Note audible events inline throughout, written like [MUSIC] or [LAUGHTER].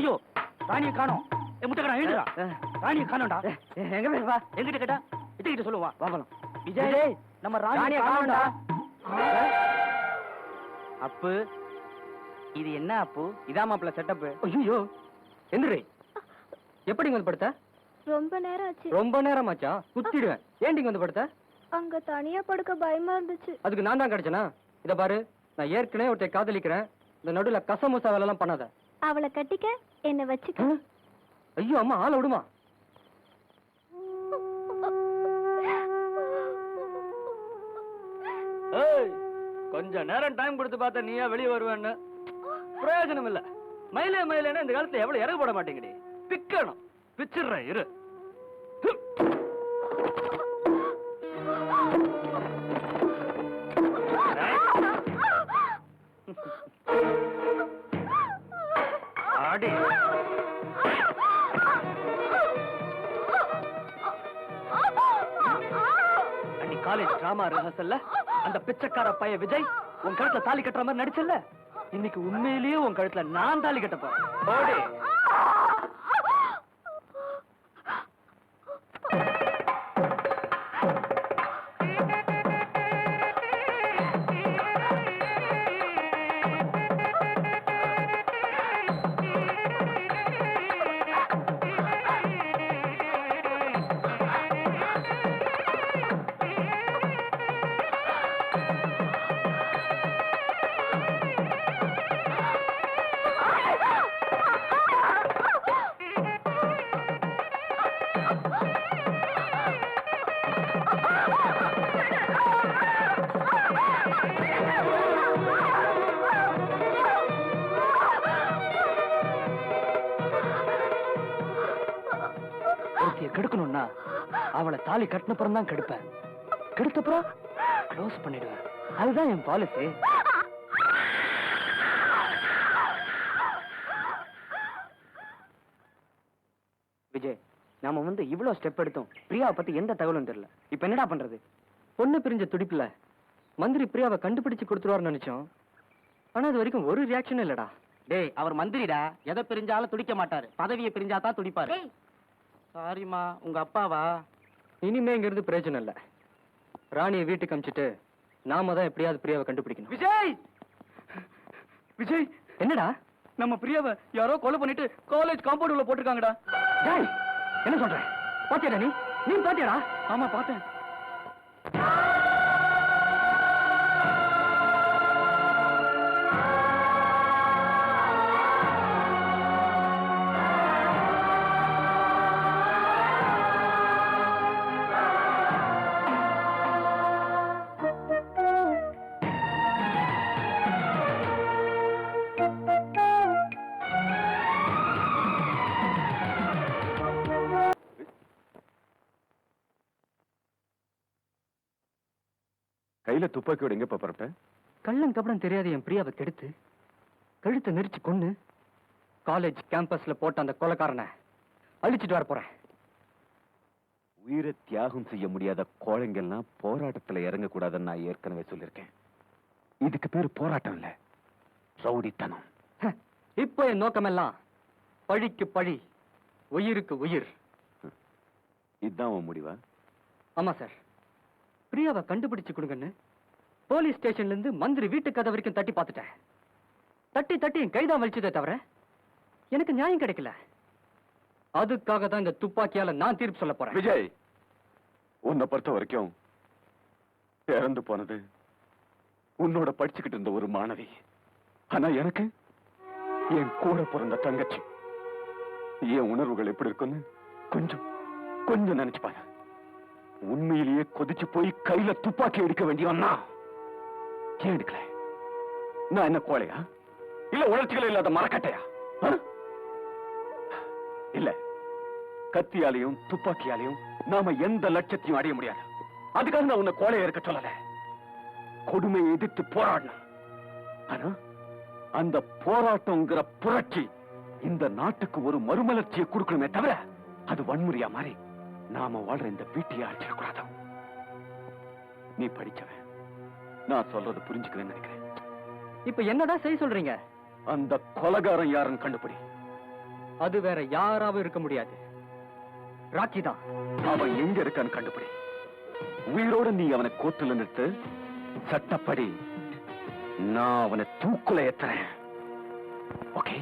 ஐயோ ராணியை காணோம். என் முட்டை எழுதுடா ராணியை காணோம்டா. எங்க பேசுவா எங்கிட்ட கேட்டா கிட்ட சொல்லுவா? பாப்பலாம் விஜய் நம்ம ராணியை காணோம்டா. அப்பு இது என்ன அப்பு? இதா மாப்பிள்ள செட்டப் ஐயோ எந்திரி. எப்படி இங்க வந்து படுத்த? ரொம்ப நேரம் ஆச்சு. ரொம்ப நேரமாச்சா? குத்திடுவேன். ஏன்டி இங்க வந்து படுத்த? அங்க தனியா படுக்க பயமா இருந்துச்சு. அதுக்கு நான் தான் கிடைச்சனா? இத பாரு நான் ஏற்கனவே ஒருத்தரை காதலிக்கிறேன். இந்த நடுவுல கசமுசா வேலை எல்லாம் பண்ணாத. அவளை கட்டிக்க என்ன வச்சுக்க. ஐயோ அம்மா ஆள விடுமா? ஏய் கொஞ்ச நேரம் டைம் கொடுத்து பார்த்தா நீயா வெளியே வருவேன்னு. பிரயோஜனம் இல்ல மயிலே மயிலேன்னு இந்த காலத்துல எவ்வளவு இறகு போட மாட்டேங்கடி. பிக்கணும். பிச்சிடுறேன் இரு. ஆடி அன்னி காலேஜ் டிராமா ரிஹர்சல்ல அந்த பிச்சைக்கார பைய விஜய் உன் கழுத்துல தாலி கட்டுற மாதிரி நடிச்சல்ல? இன்னைக்கு உண்மையிலேயே உன் கழுத்துல நான் தாலி கட்ட போறேன். அவளை தாலி கட்டினப்புறம் தான் கெடுப்பேன். கெடுத்தப்புறம் க்ளோஸ் பண்ணிடுவேன். அதுதான் என் பாலிசி விஜய் நாம வந்து இவ்வளவு ஸ்டெப் எடுத்தோம். பிரியாவை பத்தி எந்த தகவலும் தெரியல. இப்ப என்னடா பண்றது? பொண்ணு பிரிஞ்ச துடிப்புல மந்திரி பிரியாவை கண்டுபிடிச்சு கொடுத்துருவாருன்னு நினைச்சோம். ஆனா இது வரைக்கும் ஒரு ரியாக்ஷன் இல்லடா. டேய் அவர் மந்திரிடா. எதை பிரிஞ்சாலும் துடிக்க மாட்டாரு. பதவியை பிரிஞ்சா தான் துடிப்பாரு சாரிமா உங்க அப்பாவா? இனிமே இங்க இருந்து பிரயோஜனம் இல்ல. ராணியை வீட்டுக்கு அமிச்சிட்டு நாம தான் எப்படியாவது பிரியாவை கண்டுபிடிக்கணும். விஜய்! விஜய்! என்னடா? நம்ம பிரியாவை யாரோ கொலை பண்ணிட்டு காலேஜ் காம்பவுண்ட் உள்ள போட்டிருக்காங்கடா. என்ன சொல்ற? பாத்தியாடா நீ? நீ பாத்தியாடா? ஆமா பார்த்தேன். கையில துப்பாக்கியோட எங்க புறப்பட்ட கள்ளம் கபடம் தெரியாத என் பிரியாவை கெடுத்து கழுத்தை நெரிச்சு கொன்னு காலேஜ் கேம்பஸ்ல போட்ட அந்த கொலைக்காரனை அழிச்சிட்டு வர போறேன். உயிரை தியாகம் செய்ய முடியாத கோழைங்கெல்லாம் போராட்டத்துல இறங்க கூடாதுன்னு நான் ஏற்கனவே சொல்லியிருக்கேன். இதுக்கு பேர் போராட்டம் இல்ல ரவுடித்தனம். இப்போ என் நோக்கமெல்லாம் பழிக்கு பழி உயிருக்கு உயிர். இதுதான் உன் முடிவா? ஆமா சார். பிரியாவை கண்டுபிடிச்சு கொடுங்கன்னு போலீஸ் ஸ்டேஷன்ல இருந்து மந்திரி வீட்டு கதை வரைக்கும் தட்டி பார்த்துட்டேன். தட்டி தட்டி என் கைதான் வலிச்சதே தவிர எனக்கு நியாயம் கிடைக்கல. அதுக்காக தான் இந்த துப்பாக்கியால நான் தீர்ப்பு சொல்ல போறேன். விஜய் உன்னை பொறுத்த வரைக்கும் இறந்து போனது உன்னோட படிச்சுக்கிட்டு இருந்த ஒரு மாணவி. ஆனா எனக்கு என் கூட பிறந்த தங்கச்சி. என் உணர்வுகள் எப்படி இருக்குன்னு கொஞ்சம் கொஞ்சம் நினைச்சு பாரு உண்மையிலேயே கொதிச்சு போய் கையில துப்பாக்கி எடுக்க வேண்டியவன்னா ஏன் எடுக்கல? நான் என்ன கோழையா? இல்ல உணர்ச்சிகள் இல்லாத மரக்கட்டையா? இல்ல கத்தியாலையும் துப்பாக்கியாலையும் நாம எந்த லட்சத்தையும் அடைய முடியாது. அதுக்காக நான் உன்னை கோழையா இருக்க சொல்லல. கொடுமையை எதிர்த்து போராடணும். ஆனா அந்த போராட்டம்ங்கிற புரட்சி இந்த நாட்டுக்கு ஒரு மறுமலர்ச்சியை கொடுக்கணுமே தவிர அது வன்முறையா மாறி நாம வாழ்ற இந்த வீட்டையே அடிச்சிடக்கூடாது நீ படிச்சவன். நான் சொல்றது புரிஞ்சுக்கிறேன்னு நினைக்கிறேன். இப்ப என்னதான் செய்ய சொல்றீங்க? அந்த கொலகாரன் யாருன்னு கண்டுபிடி. அது வேற யாராவும் இருக்க முடியாது. ராக்கி தான். அவன் எங்க இருக்கான்னு கண்டுபிடி. உயிரோட நீ அவனை கோத்துல நிறுத்து சட்டப்படி நான் அவனை தூக்குல ஏத்துறேன். ஓகே?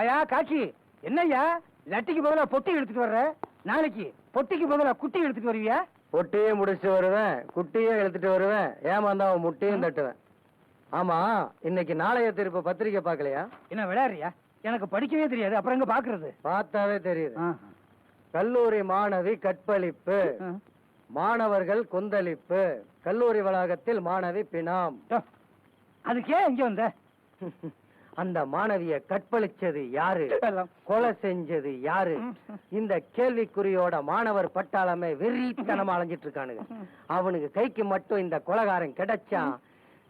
ஐயா காக்கி. என்னய்யா? லட்டிக்கு பதிலா பொட்டி எடுத்துட்டு வர்ற? நாளைக்கு பொட்டிக்கு பதிலா குட்டி எடுத்துட்டு வருவியா? பொட்டியே முடிச்சுட்டு வருவேன். குட்டியே இழுத்துட்டு வருவேன். ஏமாந்தா அவன் முட்டையும் தட்டுவேன். ஆமா இன்னைக்கு நாளைய திருப்ப பத்திரிக்கை பார்க்கலையா? என்ன விளையாடுறியா? எனக்கு படிக்கவே தெரியாது. அப்புறம் எங்க பாக்குறது பார்த்தாவே தெரியுது. கல்லூரி மாணவி கற்பழிப்பு. மாணவர்கள் கொந்தளிப்பு. கல்லூரி வளாகத்தில் மாணவி பிணாம். அதுக்கே இங்க வந்த? [LAUGHS] அந்த மாணவிய கற்பழிச்சது யாரு? கொலை செஞ்சது யாரு? இந்த கேள்விக்குறியோட மாணவர் பட்டாளமே வெறித்தனமா அலைஞ்சிட்டு இருக்கானுங்க அவனுக்கு கைக்கு மட்டும் இந்த கொலகாரன் கிடைச்சான்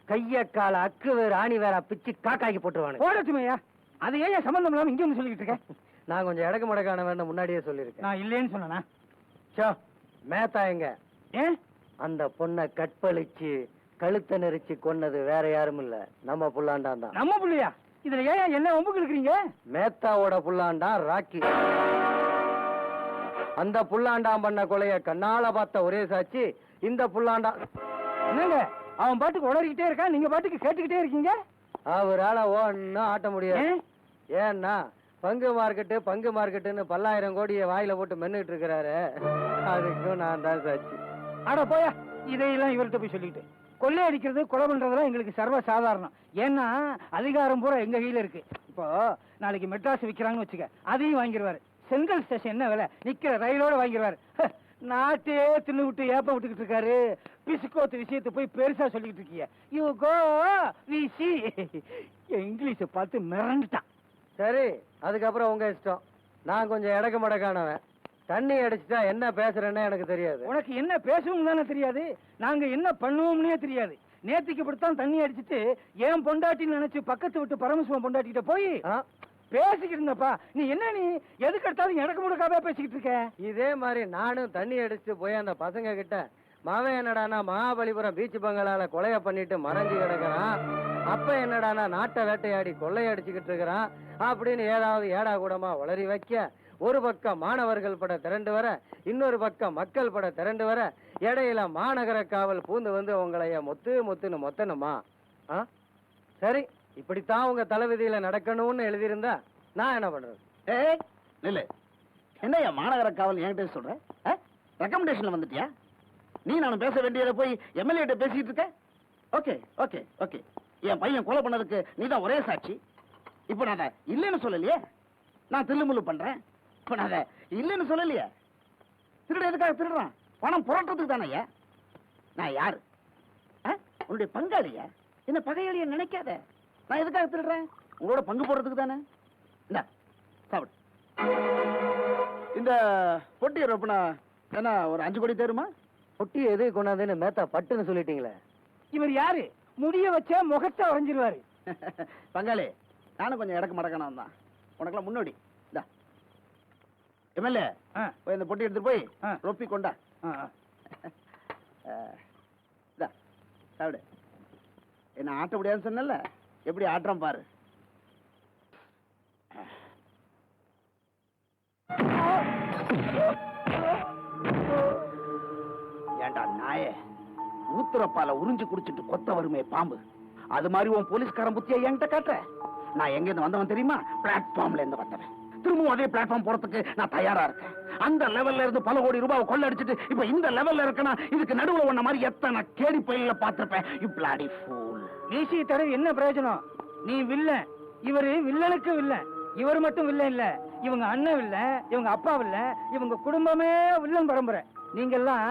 கைய கால அக்கு வேற ஆணி வேற பிச்சு காக்காக்கி போட்டுருவானுங்க. போடட்டுமையா அது ஏன் சம்பந்தம் இல்லாம இங்க வந்து சொல்லிட்டு இருக்க? நான் கொஞ்சம் இடக்கு மடக்கான வேணும் முன்னாடியே சொல்லியிருக்கேன். நான் இல்லைன்னு சொன்னா சோ மேத்தா எங்க? ஏன் அந்த பொண்ணை கற்பழிச்சு கழுத்தை நெரிச்சு கொன்னது வேற யாரும் இல்ல. நம்ம புல்லாண்டான் தான். நம்ம புள்ளையா? இதுல ஏன் என்ன ஒம்புக்கு இருக்கிறீங்க மேத்தாவோட புல்லாண்டான் ராக்கி. அந்த புல்லாண்டான் பண்ண கொலைய கண்ணால பார்த்த ஒரே சாட்சி இந்த புல்லாண்டான் என்னங்க? அவன் பாட்டுக்கு உளறிக்கிட்டே இருக்கான் நீங்க பாட்டுக்கு கேட்டுக்கிட்டே இருக்கீங்க? அவரால ஒன்னும் ஆட்ட முடியாது. ஏன்? ஏன்னா பங்கு மார்க்கெட்டு பங்கு மார்க்கெட்டுன்னு பல்லாயிரம் கோடியை வாயில போட்டு மென்னுட்டு இருக்கிறாரு. அதுக்கும் நான் தான் சாட்சி. அட போயா இதையெல்லாம் இவர்கிட்ட போய் சொல்லிட்டு கொள்ளை அடிக்கிறது கொலை பண்றதெல்லாம் எங்களுக்கு சர்வ சாதாரணம் ஏன்னா அதிகாரம் பூரா எங்க கையில இருக்கு. இப்போ நாளைக்கு மெட்ராஸ் விற்கிறாங்கன்னு வச்சுக்க அதையும் வாங்கிடுவாரு செங்கல் ஸ்டேஷன் என்ன விலை? நிக்கிற ரயிலோட வாங்கிடுவாரு நாட்டையே தின்னு விட்டு ஏப்ப விட்டுக்கிட்டு இருக்காரு. பிசுக்கோத்து விஷயத்தை போய் பெருசா சொல்லிக்கிட்டு இருக்கீங்க. யூ கோ விசி இங்கிலீஷை பார்த்து மிரண்டுட்டான். சரி அதுக்கப்புறம் உங்க இஷ்டம். நான் கொஞ்சம் இடக்கு மடக்கானவன். தண்ணி அடிச்சுட்டா என்ன பேசுறேன்னு எனக்கு தெரியாது. உனக்கு என்ன பேசவும் தானே தெரியாது? நாங்க என்ன பண்ணுவோம்னே தெரியாது. நேத்திக்கு இப்படித்தான் தண்ணி அடிச்சிட்டு ஏன் பொண்டாட்டின்னு நினைச்சு பக்கத்து விட்டு பரமசிவம் பொண்டாட்டிகிட்ட போய்? பேசிக்கிட்டு இருந்தப்பா நீ என்ன நீ? எதுக்கு எடுத்தாலும் எனக்கு முடுக்காவே பேசிக்கிட்டு இருக்க? இதே மாதிரி நானும் தண்ணி அடிச்சு போய் அந்த பசங்க கிட்ட மாவன் என்னடானா மகாபலிபுரம் பீச் பங்களால கொலைய பண்ணிட்டு மறைஞ்சு கிடக்குறான். அப்ப என்னடானா நாட்டை வேட்டையாடி கொள்ளையடிச்சுக்கிட்டு இருக்கிறான். அப்படின்னு ஏதாவது ஏடா கூடமா உளறி வைக்க ஒரு பக்கம் மாணவர்கள் பட திரண்டு வர இன்னொரு பக்கம் மக்கள் பட திரண்டு வர இடையில மாநகர காவல் பூந்து வந்து உங்களைய மொத்து மொத்துன்னு மொத்தணுமா? ஆ? சரி இப்படித்தான் உங்க தளபதியில நடக்கணும்னு எழுதியிருந்தா நான் என்ன பண்றது? ஏய் நில்லு என்னய்யா மாநகர காவல் என்கிட்ட சொல்ற? ரெக்கமெண்டேஷன்ல வந்துட்டியா? நீ நானும் பேச வேண்டியதை போய் எம்எல்ஏ கிட்ட பேசிட்டு இருக்க? Okay okay okay. என் பையன் கொலை பண்ணதுக்கு நீ தான் ஒரே சாட்சி. இப்போ நான் இல்லைன்னு சொல்லலையே? நான் தில்லுமுல்லு பண்றேன். இப்போ நான் அதை இல்லைன்னு சொல்லலையே. திருட எதுக்காக திருடுறான்? பணம் புரட்டுறதுக்கு தானே நான் யாரு? உன்னுடைய பங்காளியா என்ன பகையாளிய நினைக்காத. நான் எதுக்காக திருடுறேன்? உங்களோட பங்கு போடுறதுக்கு தானே. இந்தா சாப்பிடு. இந்த பொட்டி ரொப்பனா என்ன ஒரு அஞ்சு கோடி தருமா? பொட்டி எது கொண்டாந்துன்னு மேத்தா பட்டுன்னு சொல்லிட்டீங்களே. இவர் யாரு? முடிய வச்ச முகத்தை வரைஞ்சிருவாரு [LAUGHS] பங்காளி நானும் கொஞ்சம் இடக்கு மடக்கணும் தான். உனக்கெல்லாம் முன்னோடி. எம்எல்ஏ இந்த பொட்டி எடுத்துட்டு போய். ரொப்பி கொண்டா. சாப்பிடு. என்ன ஆட்ட முடியாதுன்னு சொன்னல எப்படி ஆட்டுறோம் பாரு. ஏண்டா நாயே ஊத்துறப்பால உறிஞ்சு குடிச்சிட்டு கொத்த வருமே பாம்பு. அது மாதிரி உன் போலீஸ்காரன் புத்தியை என்கிட்ட காட்டுற. நான் எங்க இருந்து வந்தவன் தெரியுமா? பிளாட்ஃபார்ம்ல இருந்து வந்தவன். திரும்பவும் அதே பிளாட்ஃபார்ம் போறதுக்கு நான் தயாரா இருக்கேன். அந்த லெவல்ல இருந்து பல கோடி ரூபாய் கொள்ள அடிச்சிட்டு இப்ப இந்த லெவல்ல இருக்கனா இதுக்கு நடுவுல உன்ன மாதிரி எத்தனை கேடி பயில பார்த்திருப்பேன். இப்படி ஃபூல் மீசி தர என்ன பிரயோஜனம்? நீ வில்ல. இவரு வில்லனுக்கு வில்ல. இவர் மட்டும் வில்ல இல்ல. இவங்க அண்ணன் வில்லன் இவங்க அப்பா வில்லன் இவங்க குடும்பமே வில்லன் பரம்பரை. நீங்க எல்லாம்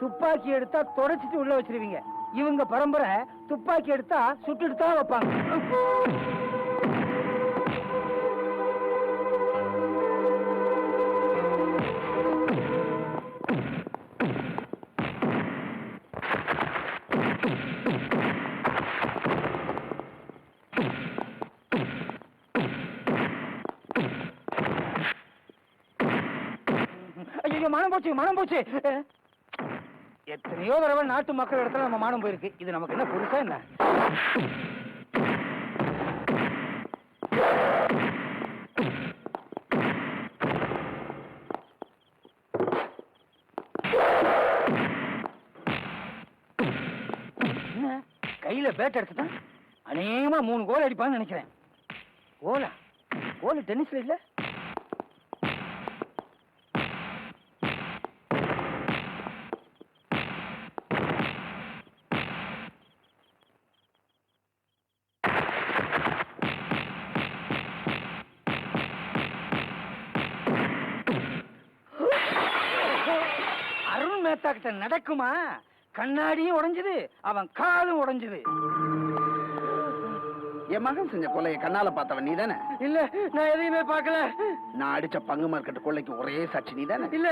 துப்பாக்கி எடுத்தா தொடச்சிட்டு உள்ள வச்சிருவீங்க. இவங்க பரம்பரை துப்பாக்கி எடுத்தா சுட்டுட்டு தான் வைப்பாங்க. ஐயோ மனம் போச்சு மனம் போச்சு. எத்தனையோ தடவை நாட்டு மக்கள் இடத்துல நம்ம மானம் போயிருக்கு. இது நமக்கு என்ன புதுசா என்ன? என்ன? கையில பேட் எடுத்துட்டான் அநேகமா மூணு கோல் அடிப்பான்னு நினைக்கிறேன். கோலா கோல் டென்னிஸ்ல இல்லை? கிட்ட நடக்குமா? கண்ணாடியும் உடைஞ்சது அவன் காலும் உடைஞ்சது. என் மகன் செஞ்ச கொலையை கண்ணால பார்த்தவன் நீ தானே இல்ல நான் எதையுமே பார்க்கல. நான் அடிச்ச பங்கு மார்க்கெட் கொள்ளைக்கு ஒரே சாட்சி நீ தானே இல்ல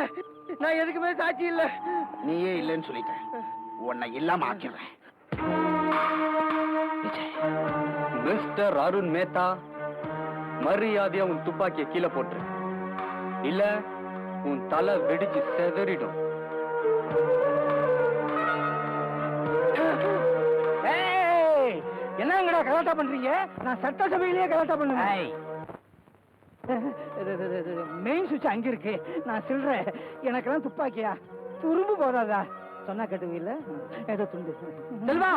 நான் எதுக்குமே சாட்சி இல்ல. நீயே இல்லைன்னு சொல்லிட்டேன். உன்னை இல்லாம ஆக்கிடுறேன். மிஸ்டர் அருண் மேத்தா மரியாதையா உன் துப்பாக்கியை கீழே போட்டுரு. இல்ல உன் தலை வெடிச்சு செதறிடும். என்னங்கடா கலாட்டா பண்றீங்க? நான் சட்டசபையிலேயே கலாட்டா பண்ணுவேன். மெயின் சுவிட்ச் அங்க இருக்கு. நான் சொல்றேன். எனக்கெல்லாம் துப்பாக்கியா? துரும்பு போதாதா? சொன்னா கேட்டுவீல்ல? ஏதோ துண்டு. செல்வா!